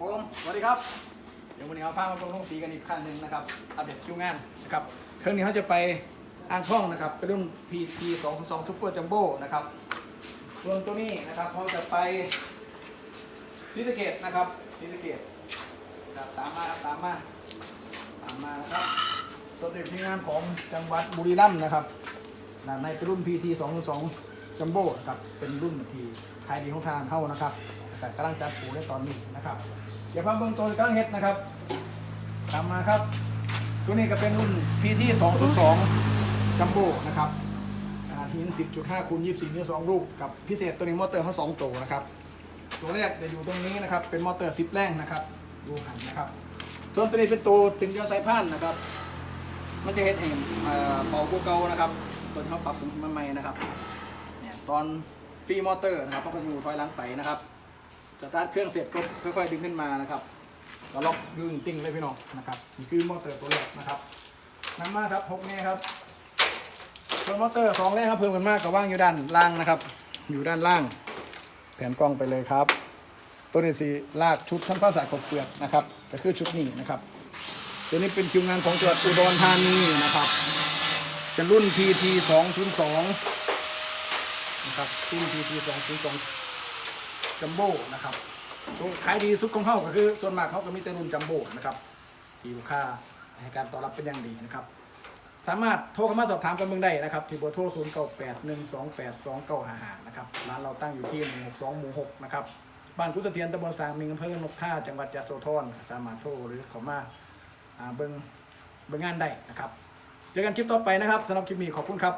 ผมสวัสดีครับ เดี๋ยววันนี้เราพามาลงสีกันอีกขั้นหนึ่งนะครับ อัปเดตคิวงานนะครับ เครื่องนี้เขาจะไปอ่างช่องนะครับ เป็นรุ่น PT 2 2 Super Jumbo นะครับส่วนตัวนี้นะครับเขาจะไปซีสะเกตนะครับซีสะเกตครับตามมาครับตามมาตามมานะครับสวนเด็กทีงานของจังหวัดบุรีรัมย์นะครับในรุ่น PT 2 2 Jumbo นะครับ เป็นรุ่นที่ขายดีของทางเข้านะครับ แต่กำลังจัดปูในตอนนี้นะครับ เดี๋ยวพาเบื้องต้นกำลังเฮ็ดนะครับตามมาครับ ตัวนี้ก็เป็นรุ่น PT 202 Jumbo นะครับอ่าทีน10.5คูณ24นิ้ว2ลูกกับพิเศษตัวนี้มอเตอร์เขา2ตัวนะครับ ตัวแรกจะอยู่ตรงนี้นะครับ เป็นมอเตอร์10แรงนะครับ ดูหันนะครับ ส่วนตัวนี้เป็นตัวถึงยอดสายพานนะครับ มันจะเห็นเห็นเอ่อเบากว่าเกานะครับตัวที่เขาปรับปรุงมาใหม่นะครับ เนี่ยตอนฟรีมอเตอร์นะครับเขาก็อยู่ถอยหลังไปนะครับ ตาร์ทเครื่องเสร็จก็ค่อยๆดึงขึ้นมานะครับก็ล็อกยูจริงเลยพี่น้องนะครับนี่คือมอเตอร์ตัวแรกนะครับน้ำมาครับหกแน่ครับส่วนมอเตอร์สองแรกครับเพิ่มกันมากกับว่างอยู่ด้านล่างนะครับ อยู่ด้านล่าง แผนกล้องไปเลยครับ ตัวนี้สีลากชุดทั้งภาษาขบเปลือกนะครับก็คือชุดนี้นะครับ ตัวนี้เป็นคิวงานของจังหวัดอุดรธานีนะครับเป็นรุ่น PT 202นะครับรุ่น PT 202 จัมโบ้นะครับตัวขายดีสุดของเขาก็คือ ส่วนมากเขาก็มีแต่รุ่นจัมโบ้นะครับที่ลูกค้าให้การตอบรับเป็นอย่างดีนะครับ สามารถโทรเข้ามาสอบถามกันเมืองได้นะครับที่เบอร์โทร 0 9 8 1 2 8 2 9 5 5นะครับร้านเราตั้งอยู่ที่ 162 หมู่ 6 นะครับบ้านกุศเทียนตำบลสางมิงอำเภอนกท่าจังหวัดยะโสธรสามารถโทรหรือเข้ามาเบิ่งเบิ่งงานได้นะครับเจอกันคลิปต่อไปนะครับสำหรับคลิปนี้ขอบคุณครับ